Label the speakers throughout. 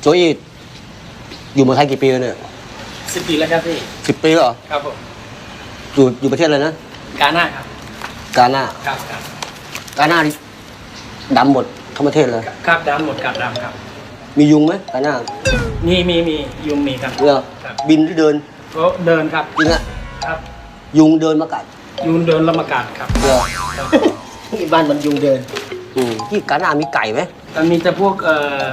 Speaker 1: โจอีอยู่เมืองไทยกี่ปีแล้วเนี่ย
Speaker 2: สิบปีแล้วครับพี่
Speaker 1: สิบปีแล้วเหรอ
Speaker 2: ครับผม
Speaker 1: อยู่อยู่ประเทศอะไรนะ
Speaker 2: กาหน้าครับ
Speaker 1: กาหน้า
Speaker 2: ครับครับ
Speaker 1: กาหน้านี่ดำหมดทั้งประเทศเลย
Speaker 2: ครับดำหมดครับดำครับ
Speaker 1: มียุงไหมกาหน้า
Speaker 2: มีมีมียุงมีครับ
Speaker 1: เหรอ
Speaker 2: ครับ
Speaker 1: บินหรือเดิน
Speaker 2: ก็เดินครับ
Speaker 1: จริงอะ
Speaker 2: ครับ
Speaker 1: ยุงเดินมากัด
Speaker 2: ยุงเดินละมากาดครับ
Speaker 1: เหรอ
Speaker 2: ครับ
Speaker 3: ที่บ้านมันยุงเดิน
Speaker 1: อืมที่กาหน้ามีไก่ไหม
Speaker 2: แต่มีแต่พวกเอ่อ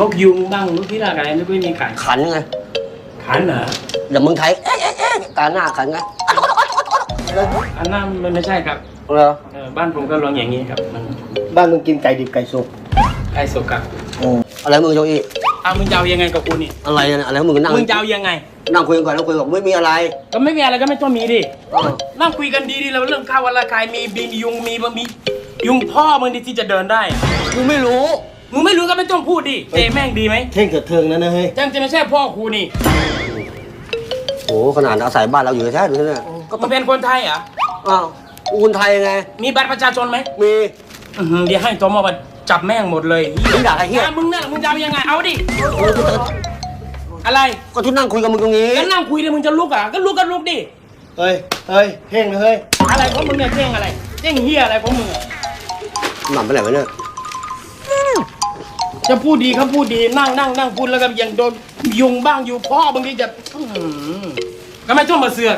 Speaker 2: นกยุงบ้างนกพิราบอะไรไม่มีไก่
Speaker 1: ขันไง
Speaker 2: ขันเหรอ
Speaker 1: อย่างเมืองไทยเอ๊ะเอ๊ะเอ๊ะกาหน้าขันไง
Speaker 2: อันนั้นมันไม่ใช่ครับ
Speaker 1: เหรอ
Speaker 2: เออบ้านผมก็ลองอย่างนี้ครับมัน
Speaker 3: บ้านมึงกินไก่ดิบไก่สุก
Speaker 2: ไก่สุกครับ
Speaker 1: อะไรมึงโจอี
Speaker 2: เอามึงจะเอายังไงกับกูนี่
Speaker 1: อะไรเนี่ยอะไรมึงนั่ง
Speaker 2: มึงจะเอายังไง
Speaker 1: นั่งคุยกันก่อนนั่งคุยกันไม่มีอะไร
Speaker 2: ก็ไม่มีอะไรก็ไม่ต้องมีดิ
Speaker 1: เออ
Speaker 2: นั่งคุยกันดีๆเราเรื่องข้าววันละกายมีบินยุงมีบะมียุงพ่อมึงดิที่จะเดินได้อะ
Speaker 1: กูไม่รู้
Speaker 2: มึง ไม่รู้ก็ไม่ต้องพูดดิเจแม่งดีไหม
Speaker 3: เท่งเถิดเทิงนะนะเฮ้ย
Speaker 2: จังจะไม่ใช่พ่อครูนี่
Speaker 1: โอ้ขนาดอาศัยบ้านเราอยู่แท้ๆดูสิเนี่ย
Speaker 2: ก็มึงเป็นคนไทยเหรอะ
Speaker 1: อ้าวกูคนไทยไง
Speaker 2: มีบัตรประชาชนไหม
Speaker 1: มี
Speaker 2: อื้อหือเดี๋ยวให้ตัวมาจับแม่งหมดเลย
Speaker 1: มึงด่าใครเหี้ย
Speaker 2: อะมึงนั่นมึงจะเอายังไงเอาดิ
Speaker 1: เออกูเจอ
Speaker 2: อะไร
Speaker 1: ก็ที่นั่งคุยกับมึงตรงนี้
Speaker 2: แล้วนั่งคุยเลยมึงจะลุกอะก็ลุกก็ลุกดิ
Speaker 3: เฮ้ยเฮ้ยเท่งนะเฮ้ย
Speaker 2: อะไรของมึงเนี่ยเจ้งอะไรเจ้งเฮียอะไรของมึงอะ
Speaker 1: หนำไปไหนวะเนี่ย
Speaker 2: จะพูดดีเขาพูดดีนั่งนั่งนั่งพูดแล้วก็ยังโดนยุงบ้างอยู่พ่อบางทีจะอื้อหือก็ไม่ต้องมาเสือก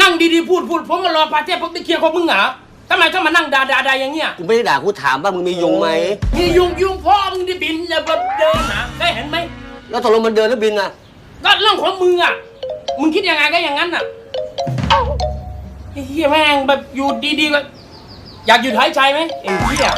Speaker 2: นั่งดีๆพูดพูดผมมารอปาเจ้ผมไปเคลียร์ของมึงเหรอทำไมต้องมานั่งด่าด่าด่าอย่างเงี้ย
Speaker 1: กูไม่ได้ด่ากูถามว่ามึงมียุงไหม
Speaker 2: มียุงยุงพ่อมึงที่บินเนี่ยแบบเดินนะได้เห็นไหม
Speaker 1: แล้วตกลงมันเดินหรือบินอะ
Speaker 2: ก็เรื่องของมึงอะ มึงคิดยังไงก็อย่างนั้นอะไอ้เฮียแม่งแบบอยู่ดีๆก็อยากหยุดหายใจไหมไอ้เฮีย